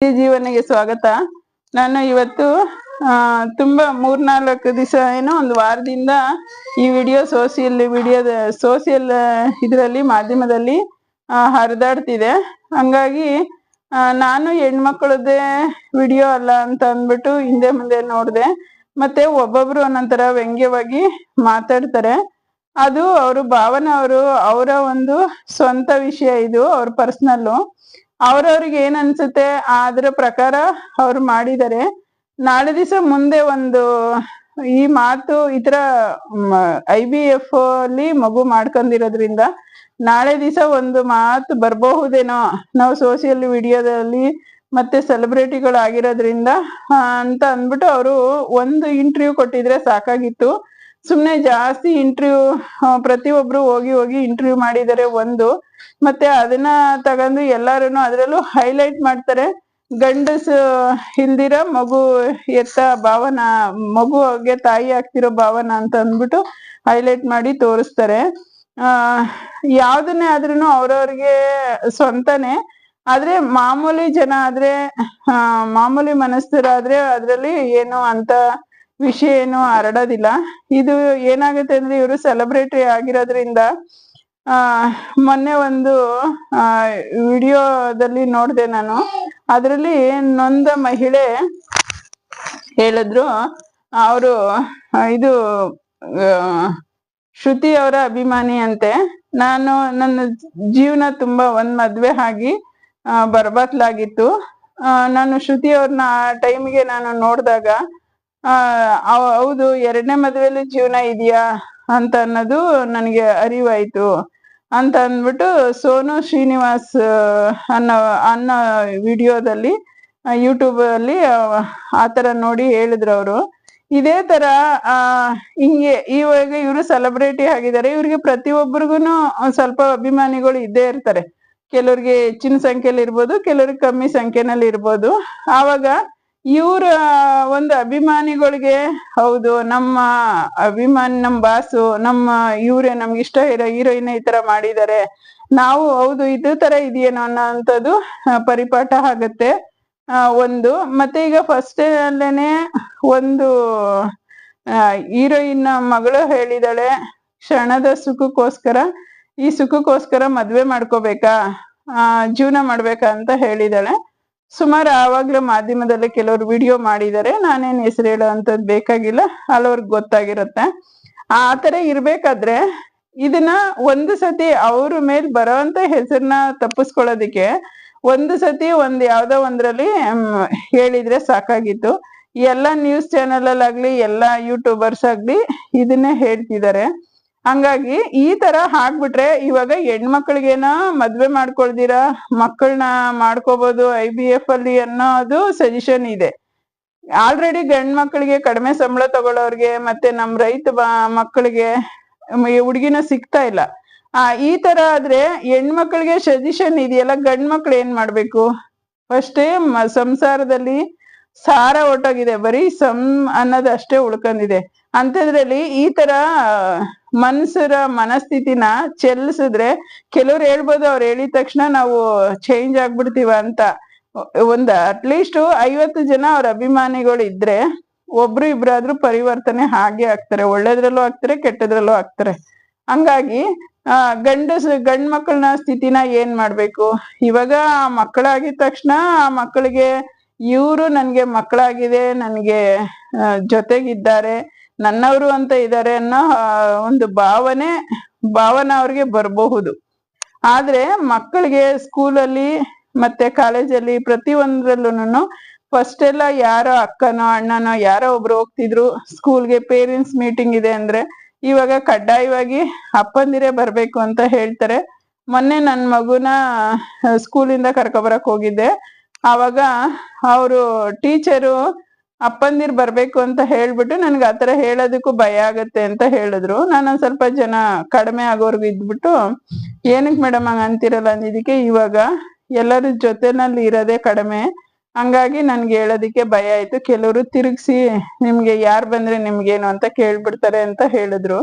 ಜೀವನಿಗೆ ಸ್ವಾಗತ. ನಾನು ಇವತ್ತು ಆ, ತುಂಬಾ ಮೂರ್ನಾಲ್ಕು ದಿವಸ ಏನೋ ಒಂದು ವಾರದಿಂದ ಈ ವಿಡಿಯೋ ಸೋಷಿಯಲ್ ವಿಡಿಯೋದ ಸೋಷಿಯಲ್ ಇದರಲ್ಲಿ ಮಾಧ್ಯಮದಲ್ಲಿ ಹರಿದಾಡ್ತಿದೆ. ಹಂಗಾಗಿ ನಾನು ಹೆಣ್ಮಕ್ಳದ್ದೇ ವಿಡಿಯೋ ಅಲ್ಲ ಅಂತ ಅಂದ್ಬಿಟ್ಟು ಹಿಂದೆ ಮುಂದೆ ನೋಡಿದೆ. ಮತ್ತೆ ಒಬ್ಬೊಬ್ರು ಒಂದೊಂಥರ ವ್ಯಂಗ್ಯವಾಗಿ ಮಾತಾಡ್ತಾರೆ. ಅದು ಅವರು ಭಾವನ ಅವರು ಅವರ ಒಂದು ಸ್ವಂತ ವಿಷಯ ಇದು ಅವ್ರ ಪರ್ಸ್ನಲ್ಲು ಅವ್ರವ್ರಿಗೆ ಏನ್ ಅನ್ಸುತ್ತೆ? ಅದ್ರ ಪ್ರಕಾರ ಅವ್ರು ಮಾಡಿದರೆ ನಾಳೆ ದಿವಸ ಮುಂದೆ ಒಂದು ಈ ಮಾತು ಈ ತರ ಐ ಬಿ ಎಫ್ ಅಲ್ಲಿ ಮಗು ಮಾಡ್ಕೊಂಡಿರೋದ್ರಿಂದ ನಾಳೆ ದಿವಸ ಒಂದು ಮಾತು ಬರಬಹುದೇನೋ? ನಾವು ಸೋಷಿಯಲ್ ವಿಡಿಯೋದಲ್ಲಿ ಮತ್ತೆ ಸೆಲೆಬ್ರಿಟಿಗಳು ಆಗಿರೋದ್ರಿಂದ ಅಂತ ಅಂದ್ಬಿಟ್ಟು ಅವರು ಒಂದು ಇಂಟರ್ವ್ಯೂ ಕೊಟ್ಟಿದ್ರೆ ಸಾಕಾಗಿತ್ತು. ಸುಮ್ನೆ ಜಾಸ್ತಿ ಇಂಟರ್ವ್ಯೂ ಪ್ರತಿಯೊಬ್ರು ಹೋಗಿ ಹೋಗಿ ಇಂಟರ್ವ್ಯೂ ಮಾಡಿದರೆ ಒಂದು. ಮತ್ತೆ ಅದನ್ನ ತಗೊಂಡು ಎಲ್ಲಾರು ಅದ್ರಲ್ಲೂ ಹೈಲೈಟ್ ಮಾಡ್ತಾರೆ. ಗಂಡಸು ಹಿಲ್ದಿರ ಮಗು ಎತ್ತ ಭಾವನ ಮಗುಗೆ ತಾಯಿ ಆಗ್ತಿರೋ ಭಾವನ ಅಂತ ಅಂದ್ಬಿಟ್ಟು ಹೈಲೈಟ್ ಮಾಡಿ ತೋರಿಸ್ತಾರೆ. ಆ, ಯಾವ್ದನ್ನೇ ಆದ್ರೂ ಅವ್ರವ್ರಿಗೆ ಸ್ವಂತನೇ. ಆದ್ರೆ ಮಾಮೂಲಿ ಜನ ಆದ್ರೆ, ಆ, ಮಾಮೂಲಿ ಮನಸ್ಥರಾದ್ರೆ ಅದ್ರಲ್ಲಿ ಏನು ಅಂತ ವಿಷಯ ಏನು ಹರಡೋದಿಲ್ಲ. ಇದು ಏನಾಗುತ್ತೆ ಅಂದ್ರೆ ಇವರು ಸೆಲೆಬ್ರಿಟಿ ಆಗಿರೋದ್ರಿಂದ ಆ, ಮೊನ್ನೆ ಒಂದು, ಆ, ವಿಡಿಯೋದಲ್ಲಿ ನೋಡಿದೆ ನಾನು. ಅದರಲ್ಲಿ ನೊಂದ ಮಹಿಳೆ ಹೇಳಿದ್ರು, ಅವರು ಇದು ಶ್ರುತಿ ಅವರ ಅಭಿಮಾನಿ ಅಂತೆ. ನಾನು ನನ್ನ ಜೀವನ ತುಂಬಾ ಒಂದ್ ಮದ್ವೆ ಆಗಿ ಬರ್ಬಾತ್ಲಾಗಿತ್ತು ನಾನು ಶ್ರುತಿ ಅವ್ರನ್ನ ಆ ಟೈಮ್ಗೆ ನಾನು ನೋಡಿದಾಗ, ಆ ಹೌದು, ಎರಡನೇ ಮದ್ವೆಲಿ ಜೀವನ ಇದೆಯಾ ಅಂತ ಅನ್ನೋದು ನನಗೆ ಅರಿವಾಯ್ತು. ಅಂತ ಅಂದ್ಬಿಟ್ಟು ಸೋನು ಶ್ರೀನಿವಾಸ್ ಅನ್ನೋ ಅನ್ನೋ ವಿಡಿಯೋದಲ್ಲಿ ಯೂಟ್ಯೂಬ್ ಅಲ್ಲಿ, ಆ ತರ ನೋಡಿ ಹೇಳಿದ್ರು ಅವರು. ಇದೇ ತರ ಆ, ಹಿಂಗೆ ಇವಾಗ ಇವರು ಸೆಲೆಬ್ರಿಟಿ ಆಗಿದ್ದಾರೆ, ಇವ್ರಿಗೆ ಪ್ರತಿಯೊಬ್ಬರಿಗೂ ಸ್ವಲ್ಪ ಅಭಿಮಾನಿಗಳು ಇದ್ದೇ ಇರ್ತಾರೆ. ಕೆಲವ್ರಿಗೆ ಹೆಚ್ಚಿನ ಸಂಖ್ಯೆಯಲ್ಲಿ ಇರ್ಬೋದು, ಕೆಲವ್ರಿಗೆ ಕಮ್ಮಿ ಸಂಖ್ಯೆನಲ್ಲಿ ಇರ್ಬೋದು. ಆವಾಗ ಇವ್ರ, ಒಂದು ಅಭಿಮಾನಿಗಳಿಗೆ ಹೌದು, ನಮ್ಮ ಅಭಿಮಾನಿ ನಮ್ಮ ಬಾಸು, ನಮ್ಮ ಇವ್ರೆ ನಮ್ಗೆ ಇಷ್ಟ ಇರೋ ಹೀರೋಯಿನ್ ಈ ತರ ಮಾಡಿದ್ದಾರೆ ನಾವು ಹೌದು, ಇದು ತರ ಇದೆಯೇನೋ ಅನ್ನೋಂಥದ್ದು ಪರಿಪಾಠ ಆಗತ್ತೆ. ಒಂದು, ಮತ್ತೆ ಈಗ ಫಸ್ಟ್ ಅಲ್ಲೇನೆ ಒಂದು ಹೀರೋಯಿನ್ ಮಗಳು ಹೇಳಿದಾಳೆ ಕ್ಷಣದ ಸುಖಕ್ಕೋಸ್ಕರ, ಈ ಸುಖಕ್ಕೋಸ್ಕರ ಮದ್ವೆ ಮಾಡ್ಕೋಬೇಕಾ? ಜೀವನ ಮಾಡ್ಬೇಕಾ? ಅಂತ ಹೇಳಿದಾಳೆ. ಸುಮಾರು ಆವಾಗ್ಲೇ ಮಾಧ್ಯಮದಲ್ಲಿ ಕೆಲವರು ವಿಡಿಯೋ ಮಾಡಿದ್ದಾರೆ ನಾನೇನ್ ಹೆಸರು ಹೇಳೋ ಬೇಕಾಗಿಲ್ಲ, ಹಲವ್ರಿಗೆ ಗೊತ್ತಾಗಿರುತ್ತೆ. ಆ ತರ ಇರ್ಬೇಕಾದ್ರೆ ಇದನ್ನ ಒಂದು ಸತಿ ಅವ್ರ ಮೇಲ್ ಬರೋಂತ ಹೆಸರನ್ನ ತಪ್ಪಿಸ್ಕೊಳ್ಳೋದಿಕ್ಕೆ ಒಂದು ಸತಿ ಒಂದ್ ಯಾವ್ದೋ ಒಂದ್ರಲ್ಲಿ ಹೇಳಿದ್ರೆ ಸಾಕಾಗಿತ್ತು. ಎಲ್ಲ ನ್ಯೂಸ್ ಚಾನೆಲ್ ಅಲ್ಲಾಗ್ಲಿ, ಎಲ್ಲಾ ಯೂಟ್ಯೂಬರ್ಸ್ ಆಗ್ಲಿ, ಇದನ್ನೇ ಹೇಳ್ತಿದ್ದಾರೆ. ಹಂಗಾಗಿ ಈ ತರ ಹಾಕ್ಬಿಟ್ರೆ ಇವಾಗ ಹೆಣ್ಮಕ್ಳಿಗೇನ ಮದ್ವೆ ಮಾಡ್ಕೊಳ್ದಿರ? ಮಕ್ಕಳನ್ನ ಮಾಡ್ಕೋಬಹುದು ಐ ಬಿ ಎಫ್ ಅಲ್ಲಿ ಅನ್ನೋದು ಸಜೆಷನ್ ಇದೆ. ಆಲ್ರೆಡಿ ಗಂಡ್ ಮಕ್ಕಳಿಗೆ ಕಡಿಮೆ ಸಂಬಳ ತಗೊಳ್ಳೋರ್ಗೆ ಮತ್ತೆ ನಮ್ ರೈತ ಮಕ್ಕಳಿಗೆ ಹುಡುಗಿನ ಸಿಗ್ತಾ ಇಲ್ಲ. ಆ, ಈ ತರ ಆದ್ರೆ ಹೆಣ್ಮಕ್ಳಿಗೆ ಸಜೆಷನ್ ಇದೆಯಲ್ಲ ಗಂಡ್ ಮಕ್ಳು ಏನ್ ಮಾಡ್ಬೇಕು? ಫಸ್ಟೇ ಸಂಸಾರದಲ್ಲಿ ಸಾರ ಒಟ್ಟೋಗಿದೆ. ಬರೀ ಸಂ ಅನ್ನೋದಷ್ಟೇ ಉಳ್ಕೊಂಡಿದೆ. ಅಂಥದ್ರಲ್ಲಿ ಈ ತರ ಮನ್ಸರ ಮನಸ್ಥಿತಿನ ಚೆಲ್ಸಿದ್ರೆ ಕೆಲವ್ರು ಹೇಳ್ಬೋದು ಅವ್ರು ಹೇಳಿದ ತಕ್ಷಣ ನಾವು ಚೇಂಜ್ ಆಗ್ಬಿಡ್ತೀವ ಅಂತ. ಒಂದ್ ಅಟ್ಲೀಸ್ಟ್ ಐವತ್ತು ಜನ ಅವ್ರ ಅಭಿಮಾನಿಗಳು ಇದ್ರೆ ಒಬ್ರು ಇಬ್ರಾದ್ರೂ ಪರಿವರ್ತನೆ ಹಾಗೆ ಆಗ್ತಾರೆ. ಒಳ್ಳೇದ್ರಲ್ಲೂ ಆಗ್ತಾರೆ, ಕೆಟ್ಟದ್ರಲ್ಲೂ ಆಗ್ತಾರೆ. ಹಂಗಾಗಿ, ಆ, ಗಂಡಸ್ ಗಂಡ್ ಮಕ್ಕಳನ್ನ ಸ್ಥಿತಿನ ಏನ್ ಮಾಡ್ಬೇಕು? ಇವಾಗ ಆ ಮಕ್ಕಳಾಗಿದ ತಕ್ಷಣ ಆ ಮಕ್ಕಳಿಗೆ ಇವರು ನನ್ಗೆ ಮಕ್ಕಳಾಗಿದೆ, ನನ್ಗೆ ಜೊತೆಗಿದ್ದಾರೆ. ನನ್ನವರು ಅಂತ ಇದ್ದಾರೆ ಅನ್ನೋ ಒಂದು ಭಾವನೆ ಭಾವನೆ ಅವ್ರಿಗೆ ಬರಬಹುದು. ಆದ್ರೆ ಮಕ್ಕಳಿಗೆ ಸ್ಕೂಲಲ್ಲಿ ಮತ್ತೆ ಕಾಲೇಜಲ್ಲಿ ಪ್ರತಿ ಒಂದ್ರಲ್ಲೂನು ಫಸ್ಟ್ ಎಲ್ಲ ಯಾರೋ ಅಕ್ಕನೋ, ಅಣ್ಣನೋ ಯಾರೋ ಒಬ್ರು ಹೋಗ್ತಿದ್ರು, ಸ್ಕೂಲ್ಗೆ ಪೇರೆಂಟ್ಸ್ ಮೀಟಿಂಗ್ ಇದೆ ಅಂದ್ರೆ ಇವಾಗ ಕಡ್ಡಾಯವಾಗಿ ಅಪ್ಪಂದಿರೇ ಬರ್ಬೇಕು ಅಂತ ಹೇಳ್ತಾರೆ. ಮೊನ್ನೆ ನನ್ ಮಗುನ ಸ್ಕೂಲಿಂದ ಕರ್ಕೊಬರಕ್ ಹೋಗಿದ್ದೆ. ಆವಾಗ ಅವರು ಟೀಚರು ಅಪ್ಪಂದಿರ್ ಬರ್ಬೇಕು ಅಂತ ಹೇಳ್ಬಿಟ್ಟು ನನ್ಗೆ ಆತರ ಹೇಳೋದಕ್ಕೂ ಭಯ ಆಗತ್ತೆ ಅಂತ ಹೇಳಿದ್ರು. ನಾನು ಒಂದ್ ಸ್ವಲ್ಪ ಜನ ಕಡಿಮೆ ಆಗೋರ್ಗು ಇದ್ಬಿಟ್ಟು, ಏನಕ್ ಮೇಡಮ್ ಹಂಗ ಅಂತಿರಲ್ಲ ಅಂದಿದ್ದಕ್ಕೆ ಇವಾಗ ಎಲ್ಲರ ಜೊತೆನಲ್ಲಿ ಇರೋದೇ ಕಡಿಮೆ. ಹಂಗಾಗಿ ನನ್ಗೆ ಹೇಳೋದಿಕ್ಕೆ ಭಯ ಆಯ್ತು. ಕೆಲವರು ತಿರುಗ್ಸಿ ನಿಮ್ಗೆ ಯಾರ್ ಬಂದ್ರೆ ನಿಮ್ಗೇನು ಅಂತ ಕೇಳ್ಬಿಡ್ತಾರೆ ಅಂತ ಹೇಳಿದ್ರು.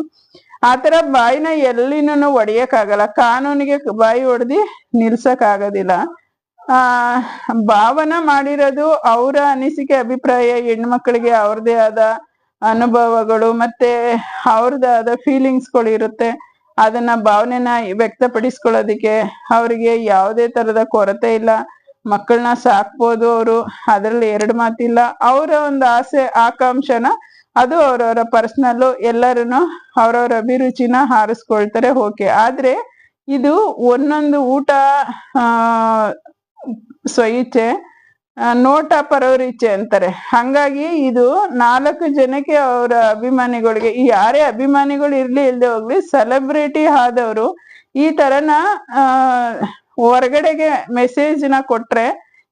ಆತರ ಬಾಯಿನ ಎಲ್ಲಿನೂ ಒಡೆಯಕ್ಕಾಗಲ್ಲ. ಆಗಲ್ಲ ಕಾನೂನಿಗೆ ಬಾಯಿ ಹೊಡೆದಿ ನಿಲ್ಸಕ್ ಆಗೋದಿಲ್ಲ ಆ, ಭಾವನ ಮಾಡಿರೋದು ಅವರ ಅನಿಸಿಕೆ, ಅಭಿಪ್ರಾಯ, ಹೆಣ್ಮಕ್ಳಿಗೆ ಅವ್ರದೇ ಆದ ಅನುಭವಗಳು ಮತ್ತೆ ಅವ್ರದ್ದೇ ಆದ ಫೀಲಿಂಗ್ಸ್ಗಳು ಇರುತ್ತೆ ಅದನ್ನ ಭಾವನೆನ ವ್ಯಕ್ತಪಡಿಸ್ಕೊಳ್ಳೋದಿಕ್ಕೆ ಅವರಿಗೆ ಯಾವುದೇ ತರದ ಕೊರತೆ ಇಲ್ಲ. ಮಕ್ಕಳನ್ನ ಸಾಕ್ಬೋದು ಅವರು. ಅದ್ರಲ್ಲಿ ಎರಡು ಮಾತಿಲ್ಲ. ಅವರ ಒಂದು ಆಸೆ, ಆಕಾಂಕ್ಷನ ಅದು ಅವ್ರವ್ರ ಪರ್ಸನಲ್ ಎಲ್ಲರೂ ಅವ್ರವ್ರ ಅಭಿರುಚಿನ ಹಾರಿಸ್ಕೊಳ್ತಾರೆ ಓಕೆ ಆದ್ರೆ ಇದು ಒಂದೊಂದು ಊಟ ಆ, ನೋಟ ಪರವರ ಅಂತಾರೆ. ಹಂಗಾಗಿ ಇದು ನಾಲ್ಕು ಜನಕ್ಕೆ ಅವರ ಅಭಿಮಾನಿಗಳಿಗೆ ಯಾರೇ ಅಭಿಮಾನಿಗಳು ಇರ್ಲಿ ಇಲ್ದೆ ಹೋಗ್ಲಿ ಸೆಲೆಬ್ರಿಟಿ ಆದವರು ಈ ತರನ ಹೊರಗಡೆಗೆ ಮೆಸೇಜ್ನ ಕೊಟ್ರೆ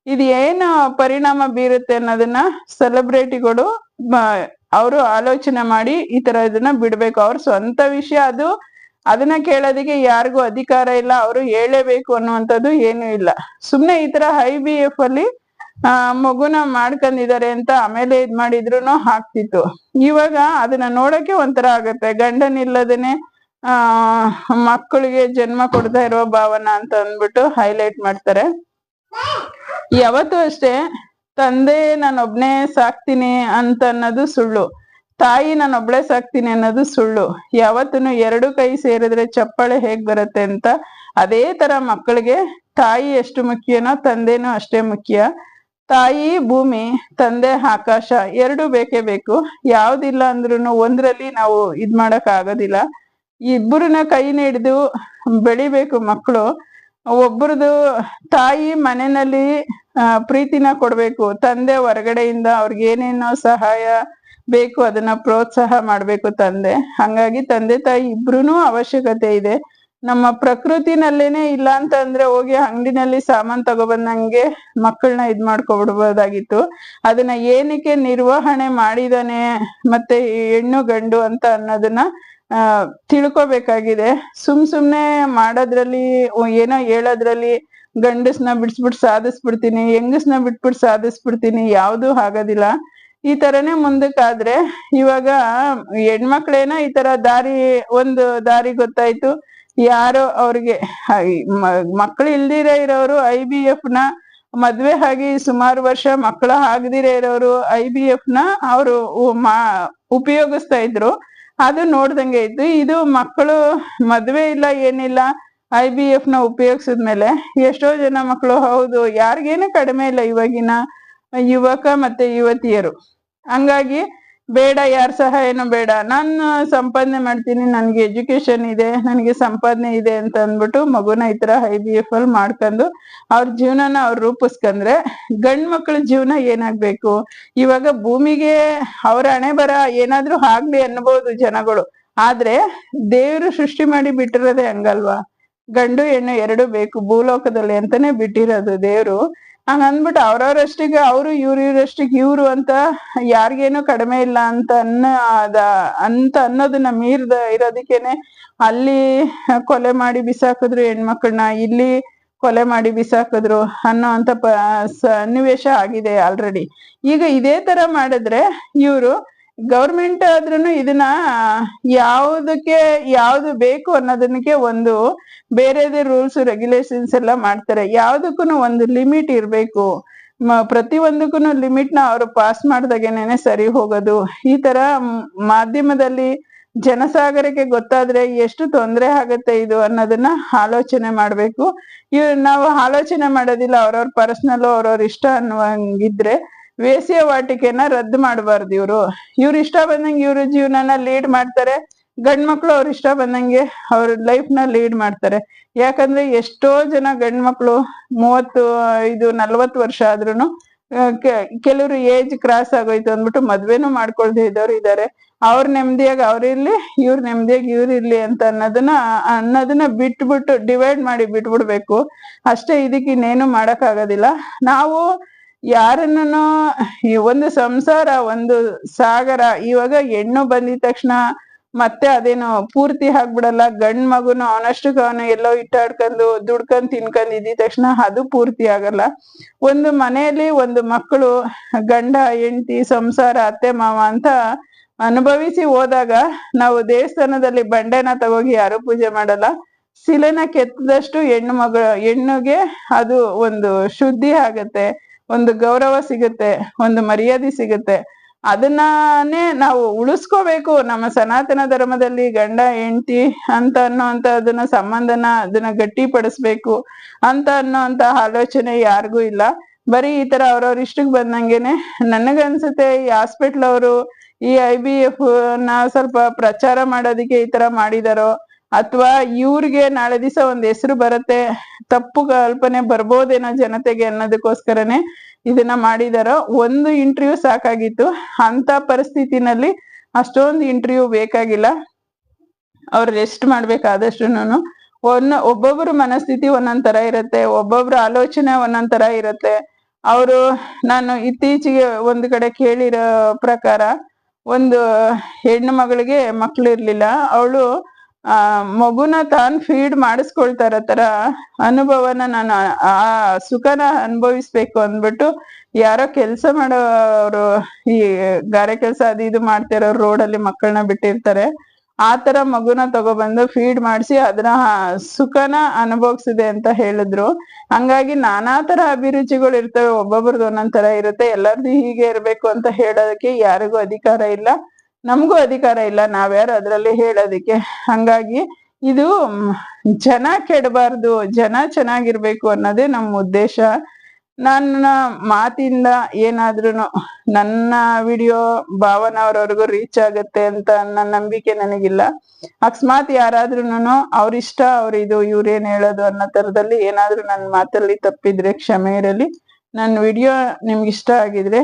ಇದು ಏನು ಪರಿಣಾಮ ಬೀರುತ್ತೆ ಅನ್ನೋದನ್ನ ಸೆಲೆಬ್ರಿಟಿಗಳು ಅವರು ಆಲೋಚನೆ ಮಾಡಿ ಈ ತರ ಇದನ್ನ ಬಿಡ್ಬೇಕು. ಅವ್ರ ಸ್ವಂತ ವಿಷಯ ಅದು. ಅದನ್ನ ಕೇಳೋದಿಕ್ಕೆ ಯಾರಿಗೂ ಅಧಿಕಾರ ಇಲ್ಲ, ಅವರು ಹೇಳೇಬೇಕು ಅನ್ನುವಂಥದ್ದು ಏನು ಇಲ್ಲ. ಸುಮ್ನೆ ಈ ತರ ಹೈ ಬಿ ಎಫ್ ಅಲ್ಲಿ, ಆ, ಮಗುನ ಮಾಡ್ಕೊಂಡಿದ್ದಾರೆ ಅಂತ ಆಮೇಲೆ ಇದ್ ಮಾಡಿದ್ರು ಹಾಕ್ತಿತ್ತು ಇವಾಗ ಅದನ್ನ ನೋಡಕ್ಕೆ ಒಂಥರ ಆಗತ್ತೆ. ಗಂಡನಿಲ್ಲದೇನೆ ಆ, ಮಕ್ಕಳಿಗೆ ಜನ್ಮ ಕೊಡ್ತಾ ಇರೋ ಭಾವನಾ ಅಂತ ಅಂದ್ಬಿಟ್ಟು ಹೈಲೈಟ್ ಮಾಡ್ತಾರೆ. ಯಾವತ್ತೂ ಅಷ್ಟೇ, ತಂದೆ ನಾನೊಬ್ನೇ ಸಾಕ್ತೀನಿ ಅಂತ ಅನ್ನೋದು ಸುಳ್ಳು. ತಾಯಿ ನಾನೊಬ್ಳೆ ಸಾಕ್ತೀನಿ ಅನ್ನೋದು ಸುಳ್ಳು. ಯಾವತ್ತೂ ಎರಡು ಕೈ ಸೇರಿದ್ರೆ ಚಪ್ಪಾಳೆ ಹೇಗ್ ಬರುತ್ತೆ ಅಂತ ಅದೇ ತರ ಮಕ್ಕಳಿಗೆ ತಾಯಿ ಎಷ್ಟು ಮುಖ್ಯನೋ ತಂದೆನೂ ಅಷ್ಟೇ ಮುಖ್ಯ. ತಾಯಿ, ಭೂಮಿ, ತಂದೆ, ಆಕಾಶ ಎರಡು ಬೇಕೇ ಬೇಕು. ಯಾವ್ದಿಲ್ಲ ಅಂದ್ರೂ ಒಂದ್ರಲ್ಲಿ ನಾವು ಇದ್ ಮಾಡಕ್ ಆಗೋದಿಲ್ಲ. ಇಬ್ಬರನ್ನ ಕೈ ಹಿಡಿದು ಬೆಳಿಬೇಕು ಮಕ್ಕಳು. ಒಬ್ಬರದು ತಾಯಿ ಮನೆಯಲ್ಲಿ ಪ್ರೀತಿನ ಕೊಡ್ಬೇಕು. ತಂದೆ ಹೊರಗಡೆಯಿಂದ ಅವ್ರಿಗೆ ಏನೇನೋ ಸಹಾಯ ಬೇಕು, ಅದನ್ನ ಪ್ರೋತ್ಸಾಹ ಮಾಡ್ಬೇಕು ತಂದೆ. ಹಂಗಾಗಿ ತಂದೆ ತಾಯಿ ಇಬ್ರು ಅವಶ್ಯಕತೆ ಇದೆ. ನಮ್ಮ ಪ್ರಕೃತಿನಲ್ಲೇನೆ ಇಲ್ಲ ಅಂತ ಅಂದ್ರೆ ಹೋಗಿ ಅಂಗಡಿನಲ್ಲಿ ಸಾಮಾನ್ ತಗೊಬಂದಂಗೆ ಮಕ್ಕಳನ್ನ ಇದ್ ಮಾಡ್ಕೊಬಿಡ್ಬೋದಾಗಿತ್ತು. ಅದನ್ನ ಏನಕ್ಕೆ ನಿರ್ವಹಣೆ ಮಾಡಿದಾನೆ ಮತ್ತೆ ಹೆಣ್ಣು ಗಂಡು ಅಂತ ಅನ್ನೋದನ್ನ, ಆ, ತಿಳ್ಕೊಬೇಕಾಗಿದೆ. ಸುಮ್ ಸುಮ್ನೆ ಮಾಡೋದ್ರಲ್ಲಿ ಏನೋ ಹೇಳೋದ್ರಲ್ಲಿ ಗಂಡಸ್ನ ಬಿಡ್ಸ್ಬಿಟ್ಟು ಸಾಧಿಸ್ಬಿಡ್ತೀನಿ, ಹೆಂಗಸ್ನ ಬಿಟ್ಬಿಟ್ಟು ಸಾಧಿಸ್ಬಿಡ್ತೀನಿ, ಯಾವ್ದು ಆಗೋದಿಲ್ಲ. ಈ ತರನೇ ಮುಂದಕ್ಕಾದ್ರೆ ಇವಾಗ ಹೆಣ್ಮಕ್ಳೇನ ಈ ತರ ದಾರಿ, ಒಂದು ದಾರಿ ಗೊತ್ತಾಯ್ತು. ಯಾರೋ ಅವ್ರಿಗೆ ಮಕ್ಳು ಇಲ್ದಿರ ಇರೋರು ಐ ಬಿ ಎಫ್ನ ಮದ್ವೆ ಆಗಿ ಸುಮಾರು ವರ್ಷ ಮಕ್ಕಳ ಆಗದಿರೇ ಇರೋರು ಐ ಬಿ ಎಫ್ನ ಅವರು ಉಪಯೋಗಿಸ್ತಾ ಇದ್ರು. ಅದು ನೋಡ್ದಂಗೆ ಇತ್ತು. ಇದು ಮಕ್ಕಳು ಮದ್ವೆ ಇಲ್ಲ, ಏನಿಲ್ಲ ಐ ಬಿ ಎಫ್ನ ಉಪಯೋಗಿಸಿದ್ಮೇಲೆ ಎಷ್ಟೋ ಜನ ಮಕ್ಕಳು ಹೌದು, ಯಾರಿಗೇನು ಕಡಿಮೆ ಇಲ್ಲ ಇವಾಗಿನ ಯುವಕ ಮತ್ತೆ ಯುವತಿಯರು. ಹಂಗಾಗಿ ಬೇಡ, ಯಾರ ಸಹಾಯನೂ ಬೇಡ. ನಾನು ಸಂಪಾದನೆ ಮಾಡ್ತೀನಿ, ನನ್ಗೆ ಎಜುಕೇಶನ್ ಇದೆ, ನನಗೆ ಸಂಪಾದನೆ ಇದೆ ಅಂತ ಅಂದ್ಬಿಟ್ಟು ಮಗುನ ಈ ತರ ಐ ಬಿ ಎಫ್ ಅಲ್ಲಿ ಮಾಡ್ಕೊಂಡು ಅವ್ರ ಜೀವನನ ಅವ್ರು ರೂಪಿಸ್ಕೊಂಡ್ರೆ ಗಂಡ್ ಮಕ್ಳ ಜೀವನ ಏನಾಗ್ಬೇಕು? ಇವಾಗ ಭೂಮಿಗೆ ಅವ್ರ ಹಣೆ ಬರ ಏನಾದ್ರೂ ಆಗ್ಲಿ ಅನ್ಬೋದು ಜನಗಳು. ಆದ್ರೆ ದೇವ್ರು ಸೃಷ್ಟಿ ಮಾಡಿ ಬಿಟ್ಟಿರೋದೇ ಹಂಗಲ್ವಾ? ಗಂಡು ಹೆಣ್ಣು ಎರಡು ಬೇಕು, ಭೂಲೋಕದಲ್ಲಿ ಅಂತಾನೆ ಬಿಟ್ಟಿರೋದು ದೇವ್ರು. ಹಂಗ ಅಂದ್ಬಿಟ್ಟು ಅವ್ರವ್ರಷ್ಟಿಗೆ ಅವರು ಇವ್ರು ಇವ್ರಷ್ಟಿಗೆ ಇವ್ರು ಅಂತ ಯಾರಿಗೇನು ಕಡಿಮೆ ಇಲ್ಲ ಅಂತ ಅನ್ನ ಅದ, ಅಂತ ಅನ್ನೋದನ್ನ ಮೀರ್ದ ಇರೋದಕ್ಕೇನೆ ಅಲ್ಲಿ ಕೊಲೆ ಮಾಡಿ ಬಿಸಾಕಿದ್ರು ಹೆಣ್ಮಕ್ಳನ್ನ, ಇಲ್ಲಿ ಕೊಲೆ ಮಾಡಿ ಬಿಸಾಕಿದ್ರು ಅನ್ನೋ ಅಂತ ಸನ್ನಿವೇಶ ಆಗಿದೆ ಆಲ್ರೆಡಿ ಈಗ ಇದೇ ತರ ಮಾಡಿದ್ರೆ ಇವರು ಗೌರ್ಮೆಂಟ್ ಆದ್ರೂ ಇದನ್ನ ಯಾವುದಕ್ಕೆ, ಯಾವ್ದು ಬೇಕು ಅನ್ನೋದನ್ನಕ್ಕೆ ಒಂದು ಬೇರೆದೇ ರೂಲ್ಸ್ ರೆಗ್ಯುಲೇಷನ್ಸ್ ಎಲ್ಲ ಮಾಡ್ತಾರೆ. ಯಾವ್ದಕ್ಕೂ ಒಂದು ಲಿಮಿಟ್ ಇರ್ಬೇಕು. ಪ್ರತಿ ಒಂದಕ್ಕೂ ಲಿಮಿಟ್ನ ಅವರು ಪಾಸ್ ಮಾಡ್ದಾಗೇನೆ ಸರಿ ಹೋಗೋದು. ಈ ತರ ಮಾಧ್ಯಮದಲ್ಲಿ ಜನಸಾಗರಕ್ಕೆ ಗೊತ್ತಾದ್ರೆ ಎಷ್ಟು ತೊಂದರೆ ಆಗತ್ತೆ ಇದು ಅನ್ನೋದನ್ನ ಆಲೋಚನೆ ಮಾಡ್ಬೇಕು. ಇವ್ ನಾವು ಆಲೋಚನೆ ಮಾಡೋದಿಲ್ಲ, ಅವ್ರವ್ರ ಪರ್ಸನಲ್ ಅವ್ರವ್ರ ಇಷ್ಟ ಅನ್ನುವಂಗಿದ್ರೆ ವೇಸಿಯ ವಾಟಿಕೆನ ರದ್ದು ಮಾಡಬಾರ್ದು ಇವ್ರು. ಇವ್ರ ಇಷ್ಟ ಬಂದಂಗೆ ಇವ್ರ ಜೀವನನ ಲೀಡ್ ಮಾಡ್ತಾರೆ. ಗಂಡ್ ಮಕ್ಳು ಅವ್ರ ಇಷ್ಟ ಬಂದಂಗೆ ಅವ್ರ ಲೈಫ್ನ ಲೀಡ್ ಮಾಡ್ತಾರೆ. ಯಾಕಂದ್ರೆ ಎಷ್ಟೋ ಜನ ಗಂಡ್ ಮಕ್ಳು ಮೂವತ್ತು ಇದು ನಲ್ವತ್ತು ವರ್ಷ ಆದ್ರೂನು ಕೆಲವರು ಏಜ್ ಕ್ರಾಸ್ ಆಗೋಯ್ತು ಅಂದ್ಬಿಟ್ಟು ಮದ್ವೆನೂ ಮಾಡ್ಕೊಳ್ದೆ ಇದ್ದವ್ರು ಇದ್ದಾರೆ ಅವ್ರ ನೆಮ್ಮದಿಯಾಗಿ ಅವ್ರಿರ್ಲಿ ಇವ್ರ ನೆಮ್ಮದಿಯಾಗಿ ಇವ್ರು ಇರ್ಲಿ ಅಂತ ಅನ್ನೋದನ್ನ ಅನ್ನೋದನ್ನ ಬಿಟ್ಬಿಟ್ಟು ಡಿವೈಡ್ ಮಾಡಿ ಬಿಟ್ಬಿಡ್ಬೇಕು. ಅಷ್ಟೇ ಇದಕ್ಕೆ ಇನ್ನೇನು ಮಾಡಕ್ ಆಗೋದಿಲ್ಲ ನಾವು ಯಾರನ್ನು ಈ ಒಂದು ಸಂಸಾರ, ಒಂದು ಸಾಗರ, ಇವಾಗ ಹೆಣ್ಣು ಬಂದಿದ ತಕ್ಷಣ ಮತ್ತೆ ಅದೇನು ಪೂರ್ತಿ ಆಗ್ಬಿಡಲ್ಲ. ಗಂಡ್ ಮಗುನು ಅವನಷ್ಟಕ್ಕೆ ಅವನು ಎಲ್ಲೋ ಇಟ್ಟಾಡ್ಕೊಂಡು ದುಡ್ಕೊಂಡ್ ತಿನ್ಕೊಂಡ್ ಇದ್ದ ತಕ್ಷಣ ಅದು ಪೂರ್ತಿ ಆಗಲ್ಲ. ಒಂದು ಮನೆಯಲ್ಲಿ ಒಂದು ಮಕ್ಕಳು, ಗಂಡ, ಹೆಂಡತಿ, ಸಂಸಾರ, ಅತ್ತೆ, ಮಾವ ಅಂತ ಅನುಭವಿಸಿ ಹೋದಾಗ ನಾವು ದೇವಸ್ಥಾನದಲ್ಲಿ ಬಂಡೆನ ತಗೋಗಿ ಯಾರು ಪೂಜೆ ಮಾಡಲ್ಲ. ಶಿಲೆನ ಕೆತ್ತದಷ್ಟು ಹೆಣ್ಣು ಮಗ, ಹೆಣ್ಣುಗೆ ಅದು ಒಂದು ಶುದ್ಧಿ ಆಗತ್ತೆ. ಒಂದು ಗೌರವ ಸಿಗುತ್ತೆ, ಒಂದು ಮರ್ಯಾದೆ ಸಿಗುತ್ತೆ. ಅದನ್ನೇ ನಾವು ಉಳಿಸ್ಕೋಬೇಕು. ನಮ್ಮ ಸನಾತನ ಧರ್ಮದಲ್ಲಿ ಗಂಡ, ಹೆಂಡತಿ ಅಂತ ಅನ್ನೋಂತ ಅದನ್ನ ಸಂಬಂಧನ ಅದನ್ನ ಗಟ್ಟಿಪಡಿಸ್ಬೇಕು ಅಂತ ಅನ್ನೋಂತ ಆಲೋಚನೆ ಯಾರಿಗೂ ಇಲ್ಲ. ಬರೀ ಈ ತರ ಅವ್ರವ್ರ ಇಷ್ಟಕ್ಕೆ ಬಂದಂಗೆನೆ ನನಗನ್ಸುತ್ತೆ ಈ ಹಾಸ್ಪಿಟ್ಲ್ ಅವರು ಈ ಐ ಬಿ ಎಫ್ನ ಸ್ವಲ್ಪ ಪ್ರಚಾರ ಮಾಡೋದಕ್ಕೆ ಈ ತರ ಮಾಡಿದಾರೋ. ಅಥವಾ ಇವ್ರಿಗೆ ನಾಳೆ ದಿವಸ ಒಂದ್ ಹೆಸರು ಬರುತ್ತೆ, ತಪ್ಪು ಕಲ್ಪನೆ ಬರ್ಬೋದೇನೋ ಜನತೆಗೆ ಅನ್ನೋದಕ್ಕೋಸ್ಕರನೇ ಇದನ್ನ ಮಾಡಿದಾರೋ, ಒಂದು ಇಂಟರ್ವ್ಯೂ ಸಾಕಾಗಿತ್ತು. ಅಂತ ಪರಿಸ್ಥಿತಿನಲ್ಲಿ ಅಷ್ಟೊಂದು ಇಂಟರ್ವ್ಯೂ ಬೇಕಾಗಿಲ್ಲ. ಅವ್ರು ರೆಸ್ಟ್ ಮಾಡ್ಬೇಕಾದಷ್ಟುನು ಒಂದ್ ಒಬ್ಬೊಬ್ರ ಮನಸ್ಥಿತಿ ಒಂದೊಂದ್ ತರ ಇರುತ್ತೆ, ಒಬ್ಬೊಬ್ರ ಆಲೋಚನೆ ಒಂದೊಂದ್ ತರ ಇರುತ್ತೆ. ಅವರು, ನಾನು ಇತ್ತೀಚೆಗೆ ಒಂದು ಕಡೆ ಕೇಳಿರೋ ಪ್ರಕಾರ, ಒಂದು ಹೆಣ್ಣು ಮಗಳಿಗೆ ಮಕ್ಳು ಇರ್ಲಿಲ್ಲ. ಅವಳು ಆ, ಮಗುನ ತಾನ್ ಫೀಡ್ ಮಾಡಿಸ್ಕೊಳ್ತಾರ ತರ ಅನುಭವನ ನಾನು ಆ ಸುಖನ ಅನುಭವಿಸ್ಬೇಕು ಅಂದ್ಬಿಟ್ಟು ಯಾರೋ ಕೆಲಸ ಮಾಡೋರು ಈ ಗಾರೆ ಕೆಲಸ ಅದು ಇದು ಮಾಡ್ತಿರೋ ರೋಡಲ್ಲಿ ಮಕ್ಕಳನ್ನ ಬಿಟ್ಟಿರ್ತಾರೆ. ಆ ತರ ಮಗುನ ತಗೊಬಂದು ಫೀಡ್ ಮಾಡಿಸಿ ಅದನ್ನ ಸುಖನ ಅನುಭವಿಸಿದೆ ಅಂತ ಹೇಳಿದ್ರು. ಹಂಗಾಗಿ ನಾನಾ ತರ ಅಭಿರುಚಿಗಳು ಇರ್ತವೆ. ಒಬ್ಬೊಬ್ರದ್ದು ಒಂದೊಂದ್ ತರ ಇರುತ್ತೆ. ಎಲ್ಲರದು ಹೀಗೆ ಇರ್ಬೇಕು ಅಂತ ಹೇಳೋದಕ್ಕೆ ಯಾರಿಗೂ ಅಧಿಕಾರ ಇಲ್ಲ. ನಮಗೂ ಅಧಿಕಾರ ಇಲ್ಲ ನಾವ್ಯಾರು ಅದರಲ್ಲಿ ಹೇಳೋದಕ್ಕೆ. ಹಂಗಾಗಿ ಇದು ಜನ ಕೆಡಬಾರ್ದು, ಜನ ಚೆನ್ನಾಗಿರ್ಬೇಕು ಅನ್ನೋದೇ ನಮ್ಮ ಉದ್ದೇಶ. ನನ್ನ ಮಾತಿಂದ ಏನಾದ್ರೂ ನನ್ನ ವಿಡಿಯೋ ಭಾವನ ಅವ್ರವ್ರಿಗೂ ರೀಚ್ ಆಗುತ್ತೆ ಅಂತ ನನ್ನ ನಂಬಿಕೆ ನನಗಿಲ್ಲ. ಅಕಸ್ಮಾತ್ ಯಾರಾದ್ರೂನು ಅವ್ರ ಇಷ್ಟ, ಅವ್ರ ಇದು ಇವ್ರೇನ್ ಹೇಳೋದು ಅನ್ನೋ ತರದಲ್ಲಿ ಏನಾದ್ರೂ ನನ್ನ ಮಾತಲ್ಲಿ ತಪ್ಪಿದ್ರೆ, ಕ್ಷಮೆ ಇರಲಿ. ನನ್ನ ವಿಡಿಯೋ ನಿಮ್ಗೆ ಇಷ್ಟ ಆಗಿದ್ರೆ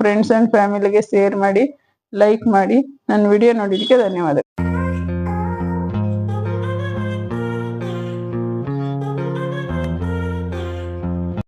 ಫ್ರೆಂಡ್ಸ್ ಅಂಡ್ ಫ್ಯಾಮಿಲಿಗೆ ಶೇರ್ ಮಾಡಿ. ಲೈಕ್ ಮಾಡಿ ನನ್ನ ವಿಡಿಯೋ ನೋಡಿದಕ್ಕೆ ಧನ್ಯವಾದ